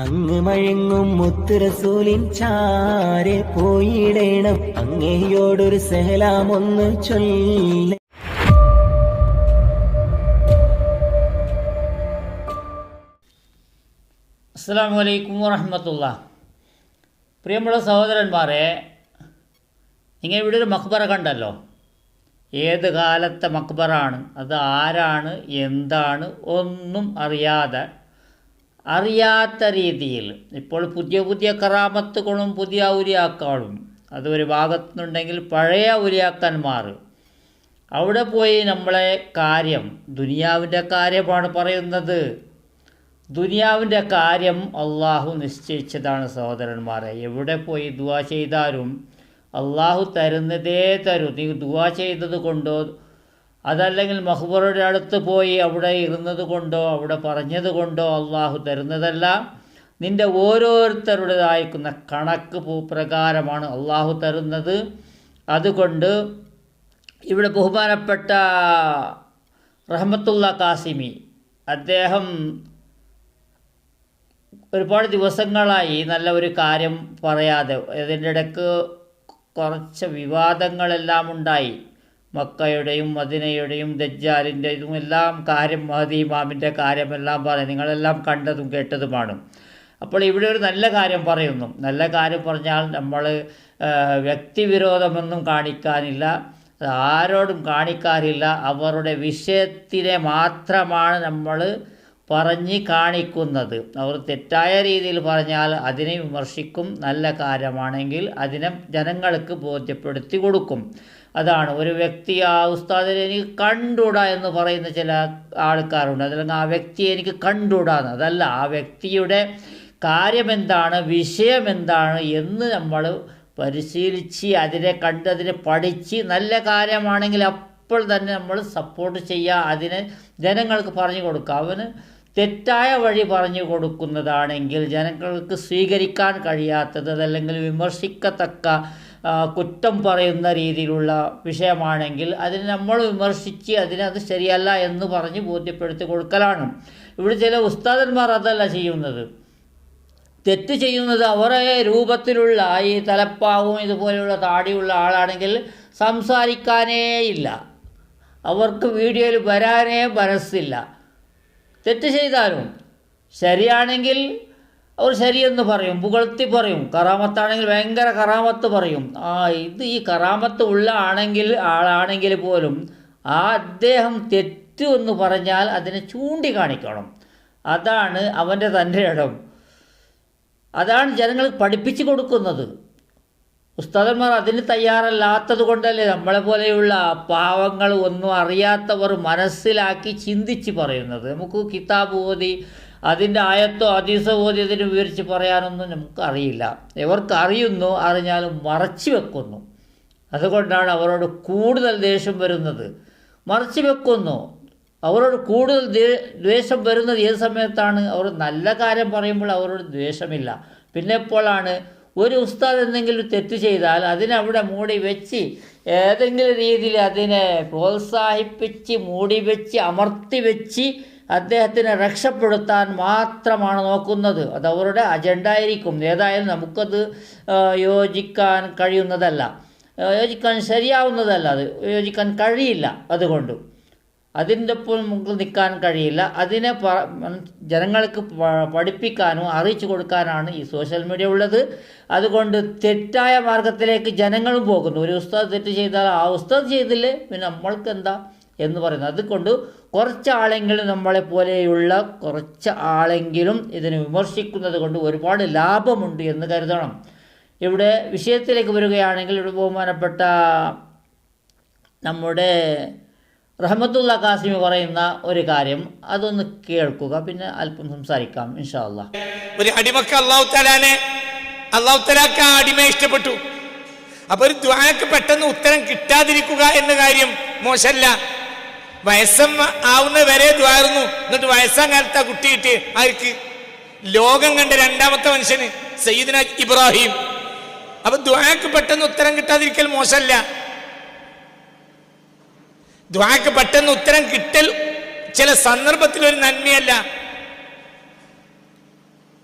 അങ്ങ് മഴങ്ങും മുത്തുരസൂലിൻ ചാരെ പോയിടേണം. അങ്ങയോടൊരു സഹലാമൊന്ന് ചൊല്ല. അസ്സാം വലൈക്കും വറഹമത്തുള്ള പ്രിയമുള്ള സഹോദരന്മാരെ നിങ്ങൾ ഇവിടെ ഒരു മക്ബറ കണ്ടല്ലോ. ഏത് കാലത്തെ മക്ബറാണ് അത് ആരാണ്? എന്താണ്? ഒന്നും അറിയാതെ അറിയാത്ത രീതിയിൽ. ഇപ്പോൾ പുതിയ പുതിയ കറാമത്തുകളും പുതിയ ഔലിയാക്കളും അത് ഒരു ഭാഗത്തുനിന്നുണ്ടെങ്കിൽ പഴയ ഔലിയാക്കന്മാർ അവിടെ പോയി നമ്മളെ കാര്യം ദുനിയാവിന്റെ കാര്യമാണ് പറയുന്നത്. ദുനിയാവിന്റെ കാര്യം അള്ളാഹു നിശ്ചയിച്ചതാണ് സഹോദരന്മാരെ. എവിടെ പോയി ദുവാ ചെയ്താലും അള്ളാഹു തരുന്നതേ തരൂ. നീ ദുവാ ചെയ്തത് കൊണ്ടോ അതല്ലെങ്കിൽ മഹ്ബറുടെ അടുത്ത് പോയി അവിടെ ഇരുന്നത് കൊണ്ടോ അവിടെ പറഞ്ഞത് കൊണ്ടോ അള്ളാഹു തരുന്നതല്ല. നിന്റെ ഓരോരുത്തരുടേതായിരിക്കുന്ന കണക്ക് പ്രകാരമാണ് അള്ളാഹു തരുന്നത്. അതുകൊണ്ട് ഇവിടെ ബഹുമാനപ്പെട്ട റഹമത്തുള്ള കാസിമി അദ്ദേഹം ഒരുപാട് ദിവസങ്ങളായി നല്ല ഒരു കാര്യം പറയാതെ ഇതിന്റെ ഇടയ്ക്ക് കുറച്ച് വിവാദങ്ങളെല്ലാം ഉണ്ടായി. മക്കയുടെയും മദിനയുടെയും ദജ്ജാലിന്റെതും എല്ലാം കാര്യം മഹദി ഇമാമിന്റെ കാര്യമെല്ലാം പറയും നിങ്ങളെല്ലാം കണ്ടതും കേട്ടതുമാണ്. അപ്പോൾ ഇവിടെ ഒരു നല്ല കാര്യം പറയുന്നു. നല്ല കാര്യം പറഞ്ഞാൽ നമ്മൾ വ്യക്തിവിരോധമൊന്നും കാണിക്കാനില്ല. ആരോടും കാണിക്കാറില്ല അവരുടെ വിഷയത്തിനെ മാത്രമാണ് നമ്മൾ പറഞ്ഞ് കാണിക്കുന്നത്. അവർ തെറ്റായ രീതിയിൽ പറഞ്ഞാൽ അതിനെ വിമർശിക്കും. നല്ല കാര്യമാണെങ്കിൽ അതിനെ ജനങ്ങൾക്ക് ബോധ്യപ്പെടുത്തി കൊടുക്കും. അതാണ് ഒരു വ്യക്തി ആ ഉസ്താദിനെ എനിക്ക് കണ്ടൂടാ എന്ന് പറയുന്ന ചില ആൾക്കാരുണ്ട്. അതല്ലെങ്കിൽ ആ വ്യക്തിയെ എനിക്ക് കണ്ടൂടാന്ന് അതല്ല ആ വ്യക്തിയുടെ കാര്യമെന്താണ് വിഷയം എന്താണ് എന്ന് നമ്മൾ പരിശീലിച്ച് അതിനെ കണ്ട് അതിനെ പഠിച്ച് നല്ല കാര്യമാണെങ്കിൽ അപ്പോൾ തന്നെ നമ്മൾ സപ്പോർട്ട് ചെയ്യുക അതിനെ ജനങ്ങൾക്ക് പറഞ്ഞു കൊടുക്കുക. അവന് തെറ്റായ വഴി പറഞ്ഞു കൊടുക്കുന്നതാണെങ്കിൽ ജനങ്ങൾക്ക് സ്വീകരിക്കാൻ കഴിയാത്തത് അതല്ലെങ്കിൽ വിമർശിക്കത്തക്ക കുറ്റം പറയുന്ന രീതിയിലുള്ള വിഷയമാണെങ്കിൽ അതിനെ നമ്മൾ വിമർശിച്ച് അതിനത് ശരിയല്ല എന്ന് പറഞ്ഞ് ബോധ്യപ്പെടുത്തി കൊടുക്കലാണ്. ഇവിടെ ചില ഉസ്താദന്മാർ അതല്ല ചെയ്യുന്നത്. തെറ്റ് ചെയ്യുന്നത് അവരെ രൂപത്തിലുള്ള ഈ തലപ്പാവും ഇതുപോലെയുള്ള താടിയുള്ള ആളാണെങ്കിൽ സംസാരിക്കാനേ ഇല്ല അവർക്ക് വീഡിയോയിൽ വരാനേ മനസ്സില്ല. തെറ്റ് ചെയ്താലും ശരിയാണെങ്കിൽ അവർ ശരിയെന്ന് പറയും പുകഴ്ത്തി പറയും. കറാമത്താണെങ്കിൽ ഭയങ്കര കറാമത്ത് പറയും. ആ ഇത് ഈ കറാമത്ത് ഉള്ള ആണെങ്കിൽ ആളാണെങ്കിൽ പോലും ആ അദ്ദേഹം തെറ്റു എന്ന് പറഞ്ഞാൽ അതിനെ ചൂണ്ടിക്കാണിക്കണം. അതാണ് അവന്റെ തന്റെ ഇടം. അതാണ് ജനങ്ങൾ പഠിപ്പിച്ചു കൊടുക്കുന്നത്. ഉസ്താദന്മാർ അതിന് തയ്യാറല്ലാത്തത് കൊണ്ടല്ലേ നമ്മളെ പോലെയുള്ള പാവങ്ങൾ ഒന്നും അറിയാത്തവർ മനസ്സിലാക്കി ചിന്തിച്ച് പറയുന്നത്. നമുക്ക് കിതാബ് ഓതി അതിന്റെ ആയത്തോ അതീസോ ഓതി അതിന് വിവരിച്ച് പറയാനൊന്നും നമുക്ക് അറിയില്ല ഇവർക്ക് അറിയുന്നു അറിഞ്ഞാലും മറച്ചു വെക്കുന്നു. അതുകൊണ്ടാണ് അവരോട് കൂടുതൽ ദേഷ്യം വരുന്നത്. മറച്ചു വെക്കുന്നു. അവരോട് കൂടുതൽ ദ്വേഷം വരുന്നത് ഏത് സമയത്താണ്? അവർ നല്ല കാര്യം പറയുമ്പോൾ അവരോട് ദ്വേഷമില്ല. പിന്നെ എപ്പോഴാണ്? ഒരു ഉസ്താദ് എന്തെങ്കിലും തെറ്റ് ചെയ്താൽ അതിനവിടെ മൂടി വെച്ച് ഏതെങ്കിലും രീതിയിൽ അതിനെ പ്രോത്സാഹിപ്പിച്ച് മൂടി വെച്ച് അമർത്തി വെച്ച് അദ്ദേഹത്തിനെ രക്ഷപ്പെടുത്താൻ മാത്രമാണ് നോക്കുന്നത്. അത് അവരുടെ അജണ്ട ആയിരിക്കും. ഏതായാലും നമുക്കത് യോജിക്കാൻ കഴിയുന്നതല്ല. യോജിക്കാൻ ശരിയാവുന്നതല്ല അത്. യോജിക്കാൻ കഴിയില്ല അതുകൊണ്ട്. അതിന്റെ ഒപ്പം നമുക്ക് നിൽക്കാൻ കഴിയില്ല. അതിനെ ജനങ്ങൾക്ക് പഠിപ്പിക്കാനോ അറിയിച്ചു കൊടുക്കാനാണ് ഈ സോഷ്യൽ മീഡിയ ഉള്ളത്. അതുകൊണ്ട് തെറ്റായ മാർഗത്തിലേക്ക് ജനങ്ങളും പോകുന്നു. ഒരു ഉസ്താദ് തെറ്റ് ചെയ്താൽ ആ ഉസ്താദ് ചെയ്തില്ലേ? പിന്നെ നമ്മൾക്ക് എന്താ എന്ന് പറയുന്നത്. അതുകൊണ്ട് കുറച്ച് ആളെങ്കിലും നമ്മളെ പോലെയുള്ള കുറച്ച് ആളെങ്കിലും ഇതിനെ വിമർശിക്കുന്നത് കൊണ്ട് ഒരുപാട് ലാഭമുണ്ട് എന്ന് കരുതണം. ഇവിടെ വിഷയത്തിലേക്ക് വരികയാണെങ്കിൽ ഇവിടെ ബഹുമാനപ്പെട്ട നമ്മുടെ റഹമത്തുള്ള കാസിമി പറയുന്ന ഒരു കാര്യം അതൊന്ന് കേൾക്കുക പിന്നെ അല്പം സംസാരിക്കാം ഇൻഷാല്ല ഒരു അടിമക്ക് അള്ളാഹു തലാനെ അള്ളാഹു തലാക്ക് ആ അടിമയെ ഇഷ്ടപ്പെട്ടു. അപ്പൊ ഒരു ദ്വാനക്ക് പെട്ടെന്ന് ഉത്തരം കിട്ടാതിരിക്കുക എന്ന കാര്യം മോശമല്ല. വയസ്സം ആവുന്ന വരെ ദ്വാരുന്നു. എന്നിട്ട് വയസ്സാം കാലത്ത് ആ കിട്ടി ആർക്ക്? ലോകം കണ്ട രണ്ടാമത്തെ മനുഷ്യന് സയ്യിദിന ഇബ്രാഹിം. അപ്പൊ ദ്വാനക്ക് പെട്ടെന്ന് ഉത്തരം കിട്ടാതിരിക്കൽ മോശമല്ല. ദ്വാക്ക് പെട്ടെന്ന് ഉത്തരം കിട്ടൽ ചില സന്ദർഭത്തിൽ ഒരു നന്മയല്ല.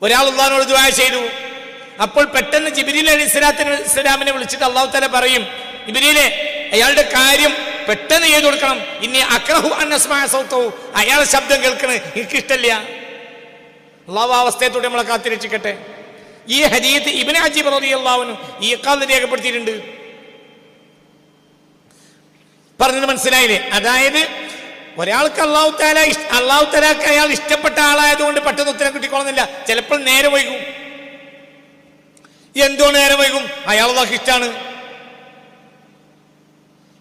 ഒരാൾ അള്ളഹാനോട് ദുആ ചെയ്തു. അപ്പോൾ പെട്ടെന്ന് ജിബിരിൽ അലി ഇസ്ലാത്തിന് ഇസ്ലാമിനെ വിളിച്ചിട്ട് അള്ളാഹു തല പറയും ജിബിരിയിലെ അയാളുടെ കാര്യം പെട്ടെന്ന് ചെയ്തു കൊടുക്കണം. ഇനി അക്രഹു അന്നസ്മായ സൗത്തവും അയാളെ ശബ്ദം കേൾക്കണ എനിക്കിഷ്ടല്ല അള്ളാഹു ആ അവസ്ഥയത്തോടെ നമ്മളെ കാത്തിരക്ഷിക്കട്ടെ. ഈ ഹരീത്ത് ഇബിനാജി അജീബ് അള്ളാഹുനും ഈ കാലത്ത് രേഖപ്പെടുത്തിയിട്ടുണ്ട്. പറഞ്ഞത് മനസ്സിലായില്ലേ? അതായത് ഒരാൾക്ക് അള്ളാഹു താല അള്ളാഹു താലാക്ക് അയാൾ ഇഷ്ടപ്പെട്ട ആളായതുകൊണ്ട് പെട്ടെന്ന് ഉത്തരം കിട്ടിക്കൊള്ളുന്നില്ല. ചിലപ്പോൾ നേരെ വൈകും. എന്തോ നേരെ വൈകും? അയാൾ അള്ളാഹ് ഇഷ്ടമാണ്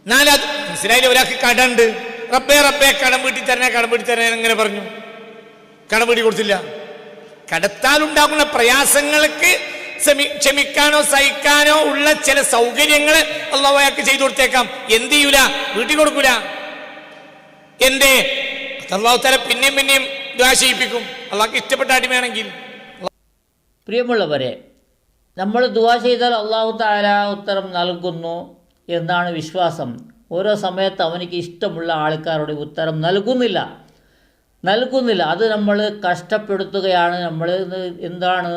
നാലാത് മനസ്സിലായില്ലേ? ഒരാൾക്ക് കടണ്ട്. റബ്ബേ റബ്ബേ കടം വീട്ടി തരണേ കടം വീട്ടി തരണേ എങ്ങനെ പറഞ്ഞു. കടം വീട്ടി കൊടുത്തില്ല. കടത്താലുണ്ടാകുന്ന പ്രയാസങ്ങൾക്ക് ക്ഷമിക്കാനോ സഹിക്കാനോ ഉള്ള ചില സൗകര്യങ്ങൾ അള്ളാഹു അയാൾക്ക് ചെയ്തു കൊടുത്തേക്കാം. എന്ത് ചെയ്യൂല? വീട്ടിൽ കൊടുക്കൂല. എന്തേ? അള്ളാഹു പിന്നെയും പിന്നെയും ദ്വാ ചെയ്യിപ്പിക്കും. അള്ളാഹ്ക്ക് ഇഷ്ടപ്പെട്ട അടിമയാണെങ്കിൽ പ്രിയമുള്ളവരെ നമ്മൾ ദുവാ ചെയ്താൽ അള്ളാഹു താല ഉത്തരം നൽകുന്നു എന്നാണ് വിശ്വാസം. ഓരോ സമയത്ത് അവനിക്ക് ഇഷ്ടമുള്ള ആൾക്കാരുടെ ഉത്തരം നൽകുന്നില്ല. നൽകുന്നില്ല. അത് നമ്മൾ കഷ്ടപ്പെടുത്തുകയാണ്. നമ്മൾ എന്താണ്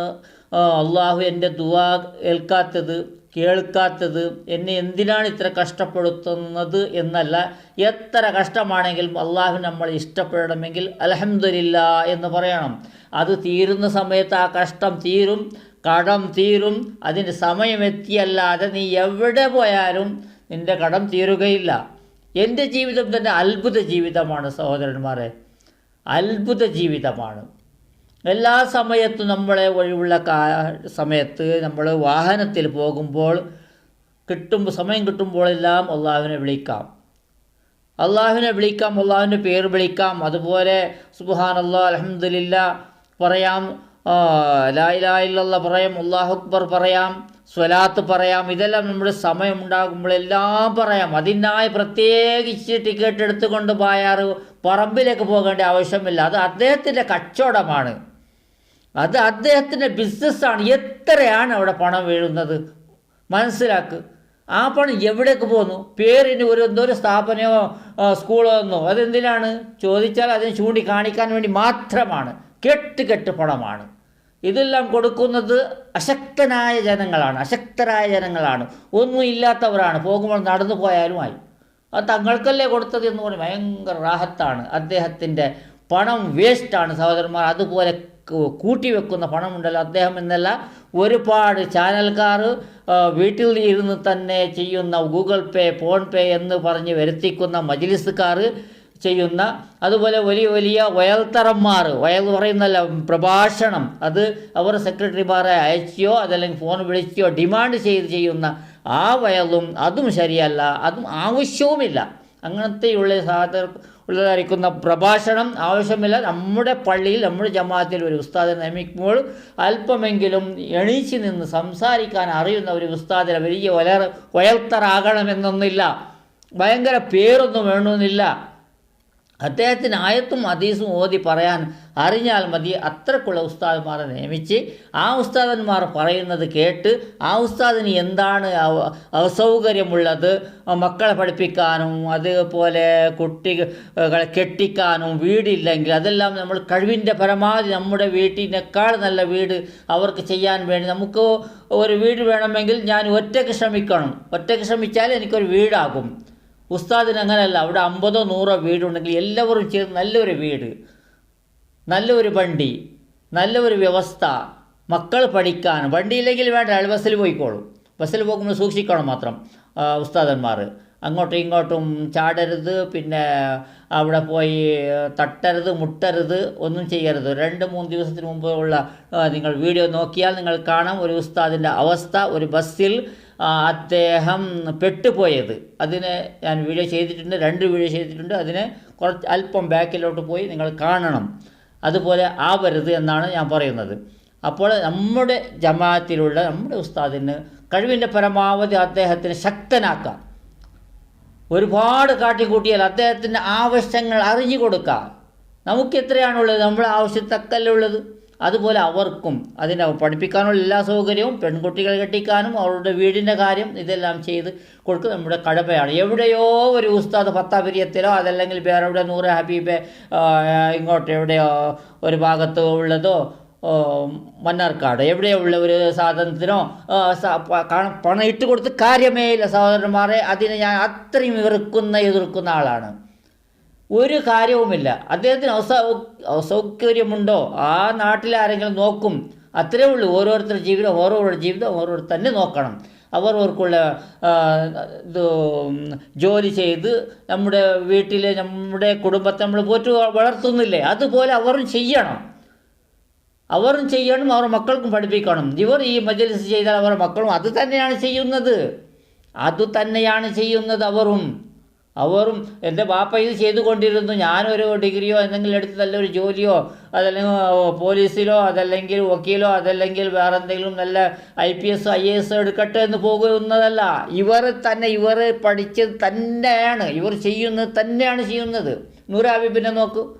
അള്ളാഹു എന്റെ ദുവാ ഏൽക്കാത്തത് കേൾക്കാത്തത് എന്നെ എന്തിനാണ് ഇത്ര കഷ്ടപ്പെടുത്തുന്നത് എന്നല്ല എത്ര കഷ്ടമാണെങ്കിലും അള്ളാഹു നമ്മൾ ഇഷ്ടപ്പെടണമെങ്കിൽ അലഹമില്ല എന്ന് പറയണം. അത് തീരുന്ന സമയത്ത് ആ കഷ്ടം തീരും കടം തീരും അതിന് സമയമെത്തിയല്ലാതെ നീ എവിടെ പോയാലും നിന്റെ കടം തീരുകയില്ല. എന്റെ ജീവിതം തന്നെ അത്ഭുത ജീവിതമാണ് സഹോദരന്മാരെ. അത്ഭുത ജീവിതമാണ്. എല്ലാ സമയത്തും നമ്മളെ ഒഴിവുള്ള കാ സമയത്ത് നമ്മൾ വാഹനത്തിൽ പോകുമ്പോൾ കിട്ടുമ്പോൾ സമയം കിട്ടുമ്പോഴെല്ലാം അള്ളാഹുവിനെ വിളിക്കാം. അള്ളാഹുവിനെ വിളിക്കാം അള്ളാഹുവിന്റെ പേര് വിളിക്കാം. അതുപോലെ സുബാൻ അള്ളാഹ് അലഹമില്ല പറയാം ലായിലായില്ല പറയാം അള്ളാഹു അക്ബർ പറയാം സ്വലാത്ത് പറയാം ഇതെല്ലാം നമ്മുടെ സമയമുണ്ടാകുമ്പോഴെല്ലാം പറയാം. അതിനായി പ്രത്യേകിച്ച് ടിക്കറ്റ് എടുത്തുകൊണ്ട് പോയാറ് പറമ്പിലേക്ക് പോകേണ്ട ആവശ്യമില്ല. അത് അദ്ദേഹത്തിന്റെ കച്ചവടമാണ്. അത് അദ്ദേഹത്തിന്റെ ബിസിനസ്സാണ്. എത്രയാണ് അവിടെ പണം വീഴുന്നത്? മനസ്സിലാക്ക്. ആ പണം എവിടേക്ക് പോകുന്നു പേരിന് ഒരു എന്തോ ഒരു സ്ഥാപനമോ സ്കൂളോ എന്നോ അതെന്തിനാണ്? ചോദിച്ചാൽ അതിന് ചൂണ്ടിക്കാണിക്കാൻ വേണ്ടി മാത്രമാണ്. കെട്ട് കെട്ട് പണമാണ്. ഇതെല്ലാം കൊടുക്കുന്നത് അശക്തനായ ജനങ്ങളാണ്. അശക്തരായ ജനങ്ങളാണ്. ഒന്നും ഇല്ലാത്തവരാണ്. പോകുമ്പോൾ നടന്നു പോയാലുമായി അത് തങ്ങൾക്കല്ലേ കൊടുത്തത് എന്ന് പറഞ്ഞ് ഭയങ്കര റാഹത്താണ്. അദ്ദേഹത്തിന്റെ പണം വേസ്റ്റാണ് സഹോദരന്മാർ. അതുപോലെ കൂട്ടിവെക്കുന്ന പണമുണ്ടല്ലോ. അദ്ദേഹം എന്നല്ല ഒരുപാട് ചാനൽക്കാർ വീട്ടിൽ ഇരുന്ന് തന്നെ ചെയ്യുന്ന ഗൂഗിൾ പേ ഫോൺ പേ എന്ന് പറഞ്ഞ് വരുത്തിക്കുന്ന മജിലിസുകാർ ചെയ്യുന്ന അതുപോലെ വലിയ വലിയ വയൽത്തറന്മാർ വയൽ പറയുന്നല്ല പ്രഭാഷണം. അത് അവർ സെക്രട്ടറിമാരെ അയച്ചോ അതല്ലെങ്കിൽ ഫോൺ വിളിച്ചോ ഡിമാൻഡ് ചെയ്ത് ചെയ്യുന്ന ആ വയലും അതും ശരിയല്ല അതും ആവശ്യവുമില്ല. അങ്ങനത്തെയുള്ള സാധന ഉള്ളതായിരിക്കുന്ന പ്രഭാഷണം ആവശ്യമില്ല. നമ്മുടെ പള്ളിയിൽ നമ്മുടെ ജമാഅത്തിൽ ഒരു ഉസ്താദിനെ നിയമിക്കുമ്പോൾ അല്പമെങ്കിലും എണീച്ച് നിന്ന് സംസാരിക്കാൻ അറിയുന്ന ഒരു ഉസ്താദിനെ വലിയ വയർ വയൽത്തറാകണമെന്നൊന്നില്ല. ഭയങ്കര പേരൊന്നും വേണമെന്നില്ല. അദ്ദേഹത്തിന് ആയത്തും ഹദീസും ഓതി പറയാൻ അറിഞ്ഞാൽ മതി. അത്രക്കുള്ള ഉസ്താദന്മാരെ നിയമിച്ച് ആ ഉസ്താദന്മാർ പറയുന്നത് കേട്ട് ആ ഉസ്താദിന് എന്താണ് അസൗകര്യമുള്ളത്? മക്കളെ പഠിപ്പിക്കാനും അതുപോലെ കുട്ടികളെ കെട്ടിക്കാനും വീടില്ലെങ്കിൽ അതെല്ലാം നമ്മൾ കഴിവിന്റെ പരമാവധി നമ്മുടെ വീട്ടിനേക്കാൾ നല്ല വീട് അവർക്ക് ചെയ്യാൻ വേണ്ടി നമുക്ക് ഒരു വീട് വേണമെങ്കിൽ ഞാൻ ഒറ്റയ്ക്ക് ശ്രമിക്കണം. ഒറ്റയ്ക്ക് ശ്രമിച്ചാൽ എനിക്കൊരു വീടാകും. ഉസ്താദിന് അങ്ങനെയല്ല അവിടെ അമ്പതോ നൂറോ വീടുണ്ടെങ്കിൽ എല്ലാവരും ചേർന്ന് നല്ലൊരു വീട് നല്ലൊരു വണ്ടി നല്ലൊരു വ്യവസ്ഥ മക്കൾ പഠിക്കാൻ വണ്ടിയില്ലെങ്കിൽ വേണ്ട അയാൾ ബസ്സിൽ പോയിക്കോളും. ബസ്സിൽ പോകുമ്പോൾ സൂക്ഷിക്കണം മാത്രം ഉസ്താദന്മാർ. അങ്ങോട്ടും ഇങ്ങോട്ടും ചാടരുത് പിന്നെ അവിടെ പോയി തട്ടരുത് മുട്ടരുത് ഒന്നും ചെയ്യരുത്. രണ്ട് മൂന്ന് ദിവസത്തിന് മുമ്പ് ഉള്ള നിങ്ങൾ വീഡിയോ നോക്കിയാൽ നിങ്ങൾ കാണാം ഒരു ഉസ്താദിന്റെ അവസ്ഥ ഒരു ബസ്സിൽ അദ്ദേഹം പെട്ടുപോയത്. അതിനെ ഞാൻ വീഡിയോ ചെയ്തിട്ടുണ്ട് രണ്ട് വീഡിയോ ചെയ്തിട്ടുണ്ട്. അതിനെ കുറച്ച് അല്പം ബാക്കിലോട്ട് പോയി നിങ്ങൾ കാണണം. അതുപോലെ ആവരുത് എന്നാണ് ഞാൻ പറയുന്നത്. അപ്പോൾ നമ്മുടെ ജമാഅത്തിലുള്ള നമ്മുടെ ഉസ്താദിന് കഴിവിന്റെ പരമാവധി അദ്ദേഹത്തിന് ശക്തനാക്കാം. ഒരുപാട് കാട്ടിക്കൂട്ടിയാൽ അദ്ദേഹത്തിന്റെ ആവശ്യങ്ങൾ അറിഞ്ഞു കൊടുക്കാം. നമുക്ക് എത്രയാണുള്ളത്? നമ്മുടെ ആവശ്യത്തക്കല്ലേ ഉള്ളത്? അതുപോലെ അവർക്കും അതിനെ പഠിപ്പിക്കാനുള്ള എല്ലാ സൗകര്യവും പെൺകുട്ടികൾ കെട്ടിക്കാനും അവരുടെ വീടിന്റെ കാര്യം ഇതെല്ലാം ചെയ്ത് കൊടുക്കുക നമ്മുടെ കടമയാണ് എവിടെയോ ഒരു ഉസ്താദ് പത്താപിരിയത്തിലോ അതല്ലെങ്കിൽ വേറെ എവിടെ നൂറ് ഹബീബെ ഇങ്ങോട്ട് എവിടെയോ ഒരു ഭാഗത്ത് ഉള്ളതോ മണ്ണാർക്കാട് എവിടെയുള്ള ഒരു സാധനത്തിനോ പണം ഇട്ട് കൊടുത്ത് കാര്യമേ ഇല്ല സഹോദരന്മാരെ. അതിനെ ഞാൻ അത്രയും വെറുക്കുന്ന എതിർക്കുന്ന ആളാണ്. ഒരു കാര്യവുമില്ല. അദ്ദേഹത്തിന് അസൗ അസൗകര്യമുണ്ടോ? ആ നാട്ടിൽ ആരെങ്കിലും നോക്കും. അത്രേ ഉള്ളൂ. ഓരോരുത്തരുടെ ജീവിതം ഓരോരുടെ ജീവിതം ഓരോരുത്തർ തന്നെ നോക്കണം. അവർ അവർക്കുള്ള ഇത് ജോലി ചെയ്ത് നമ്മുടെ വീട്ടിലെ നമ്മുടെ കുടുംബത്തെ നമ്മൾ പോറ്റു വളർത്തുന്നില്ലേ? അതുപോലെ അവരും ചെയ്യണം. അവരും ചെയ്യണം അവർ മക്കൾക്കും പഠിപ്പിക്കണം. ഇവർ ഈ മജലിസ് ചെയ്താൽ അവരുടെ മക്കളും അത് തന്നെയാണ് ചെയ്യുന്നത്. അത് തന്നെയാണ് ചെയ്യുന്നത് അവരും. അവരും എന്റെ ബാപ്പ ഇത് ചെയ്തുകൊണ്ടിരുന്നു. ഞാനൊരു ഡിഗ്രിയോ എന്തെങ്കിലും എടുത്ത് നല്ലൊരു ജോലിയോ അതല്ലെങ്കിൽ പോലീസിലോ അതല്ലെങ്കിൽ വക്കീലോ അതല്ലെങ്കിൽ വേറെ എന്തെങ്കിലും നല്ല I P S I S എടുക്കട്ടെ എന്ന് പോകുന്നതല്ല. ഇവർ തന്നെ ഇവർ പഠിച്ചത് തന്നെയാണ്. ഇവർ ചെയ്യുന്നത് തന്നെയാണ് ചെയ്യുന്നത്. നൂറാബിബിനെ നോക്കൂ.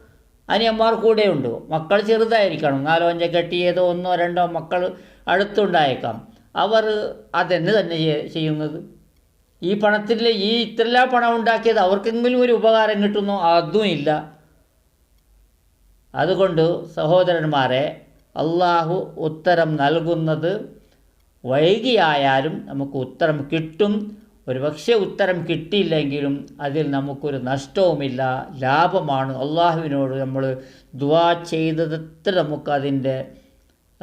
അനിയന്മാർ കൂടെയുണ്ട് മക്കൾ ചെറുതായിരിക്കണം. നാലോ അഞ്ചോ കെട്ടിയതോ ഒന്നോ രണ്ടോ മക്കൾ അടുത്തുണ്ടായേക്കാം. അവർ അതെന്നെ തന്നെ ചെയ്യ- ചെയ്യുന്നത്. ഈ പണത്തിൽ ഈ ഇത്രയെല്ലാം പണം ഉണ്ടാക്കിയത് അവർക്കെങ്കിലും ഒരു ഉപകാരം കിട്ടുന്നു അതും ഇല്ല. അതുകൊണ്ട് സഹോദരന്മാരെ അള്ളാഹു ഉത്തരം നൽകുന്നത് വൈകിയായാലും നമുക്ക് ഉത്തരം കിട്ടും. ഒരുപക്ഷെ ഉത്തരം കിട്ടിയില്ലെങ്കിലും അതിൽ നമുക്കൊരു നഷ്ടവുമില്ല ലാഭമാണ്. അള്ളാഹുവിനോട് നമ്മൾ ദുവാ ചെയ്തതത്ര നമുക്കതിന്റെ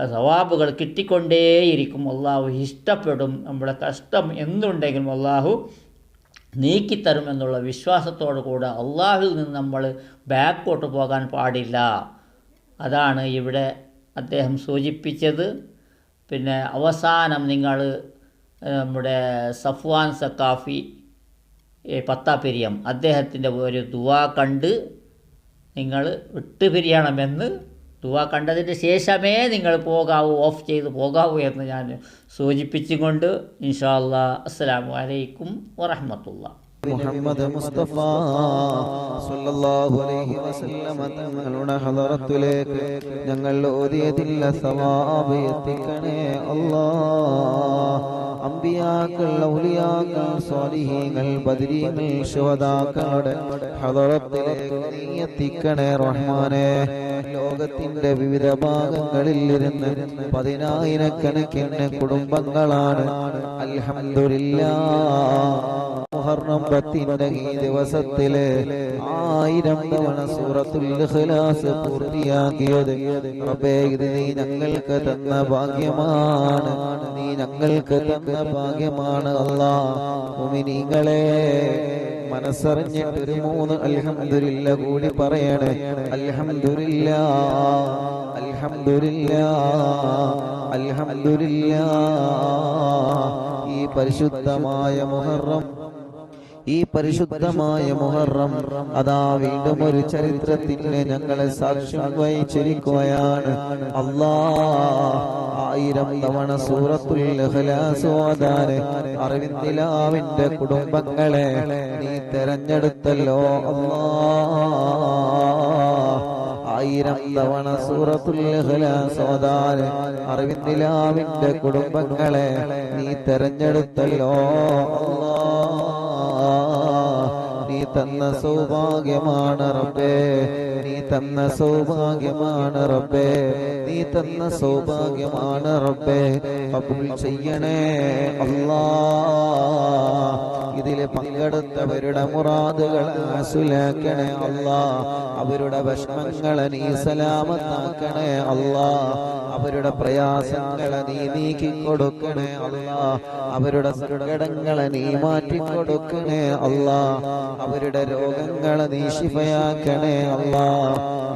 സവാബുകൾ കിട്ടിക്കൊണ്ടേയിരിക്കും. അള്ളാഹു ഇഷ്ടപ്പെടും. നമ്മുടെ കഷ്ടം എന്തുണ്ടെങ്കിലും അള്ളാഹു നീക്കിത്തരും എന്നുള്ള വിശ്വാസത്തോടു കൂടെ അള്ളാഹുവിൽ നിന്ന് നമ്മൾ ബാക്കോട്ട് പോകാൻ പാടില്ല. അതാണ് ഇവിടെ അദ്ദേഹം സൂചിപ്പിച്ചത്. പിന്നെ അവസാനം നിങ്ങൾ നമ്മുടെ സഫ്വാൻ സക്കാഫി പത്താപ്പെരിയം അദ്ദേഹത്തിന്റെ ഒരു ദുവാ കണ്ട് നിങ്ങൾ വിട്ടുപിരിയണമെന്ന് ദുവാ കണ്ടതിന് ശേഷമേ നിങ്ങൾ പോകാവൂ ഓഫ് ചെയ്ത് പോകാവൂ എന്ന് ഞാൻ സൂചിപ്പിച്ചുകൊണ്ട് ഇൻഷാ അല്ലാ അസ്സാം വലൈക്കും വറഹമത്തുള്ള മുഹമ്മദ് മുസ്തഫ സല്ലല്ലാഹു അലൈഹി വസല്ലമ തങ്ങളുടെ ഹദറത്തിലേക്ക് ഞങ്ങൾ ഓതിയതില്ല സവാബ് എത്തിക്കണേ അല്ലാഹ്. അമ്പിയാക്കൾ ഔലിയാക്കൾ സ്വാലിഹീങ്ങൾ ബദരീങ്ങൾ ശുഹദാക്കളുടെ ഹദറത്തിലേക്ക് നീ എത്തിക്കണേ റഹ്മാനെ. ലോകത്തിന്റെ വിവിധ ഭാഗങ്ങളിൽ ഇരുന്ന് പതിനായിരക്കണക്കിന് കുടുംബങ്ങളാണ്. അൽഹംദുലില്ലാ മുഹറം പത്തിന്റെ ഈ ദിവസത്തിൽ ആയിരം തവണ സൂറത്തുൽ ഇഖ്ലാസ് പൂർത്തിയാക്കിയത്. റബ്ബേ ഇത് നീ ഞങ്ങൾക്ക് തന്ന ഭാഗ്യമാണ്. നീ ഞങ്ങൾക്ക് തന്ന ഭാഗ്യമാണ് അല്ലാ. മുഅ്മിനീങ്ങളെ മനസ്സറിഞ്ഞിട്ട് ഒരു മൂന്ന് അൽഹംദുലില്ല കൂടി പറയണേ. അൽഹംദുലില്ല അൽഹംദുലില്ല അൽഹംദുലില്ല. ഈ പരിശുദ്ധമായ മുഹറം ഈ പരിശുദ്ധമായ മുഹറം അതാ വീണ്ടും ഒരു ചരിത്രത്തിന് ഞങ്ങളെ സാക്ഷ്യം വഹിച്ചിരിക്കുകയാണ്. അല്ലാ ആയിരം തവണ സൂറത്തുൽ അറിവിന്ദിലാവിന്റെ കുടുംബങ്ങളെ നീ തെരഞ്ഞെടുത്തല്ലോ. അല്ലാ ആയിരം തവണ സൂറത്തുൽ ഓതാൻ അറിവിന്ദിലാവിന്റെ കുടുംബങ്ങളെ നീ തെരഞ്ഞെടുത്തല്ലോ. അല്ലാ നീ തന്ന സൗഭാഗ്യമാണ് റബ്ബേ. നീ തന്ന സൗഭാഗ്യമാണ് റബ്ബേ. നീ തന്ന സൗഭാഗ്യമാണ് റബ്ബേ. കബൂൽ ചെയ്യണേ അല്ലാ. ഇതിൽ പങ്കെടുത്തവരുടെ മുറാദുകൾ ആസുലാക്കണേ അല്ലാ. അവരുടെ വിഷമങ്ങളെ നീ സലാമത്താക്കണേ അല്ലാ. അവരുടെ പ്രയാസങ്ങളെ നീ നീക്കി കൊടുക്കണേ അല്ലാ. അവരുടെ സങ്കടങ്ങളെ നീ മാറ്റി കൊടുക്കണേ അല്ലാ. അവരുടെ രോഗങ്ങളെ നീ ശിഫയാക്കണേ അല്ലാ.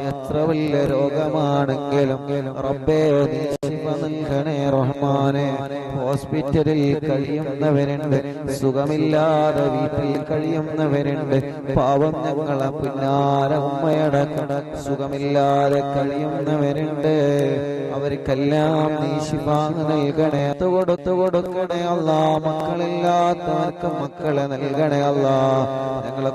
എത്ര വലിയ രോഗമാണെങ്കിലും റബ്ബേ നീ ശിഫ നൽകണേ ഹോസ്പിറ്റലിൽ കഴിയുന്നവരുണ്ട് സുഖമില്ലാതെ വീട്ടിൽ കഴിയുന്നവരുണ്ട്. പാവം ഞങ്ങളെ പിന്നാലെ ഉമ്മയടക്കം സുഖമില്ലാതെ കഴിയുന്നവരുണ്ട്. അവർക്കെല്ലാം നീ ശിഫ നൽകണേ. കൊടുത്തു കൊടുക്കണേ അല്ല മക്കളില്ലാത്തവർക്ക് മക്കളെ നൽകണേ അല്ല ഞങ്ങളെ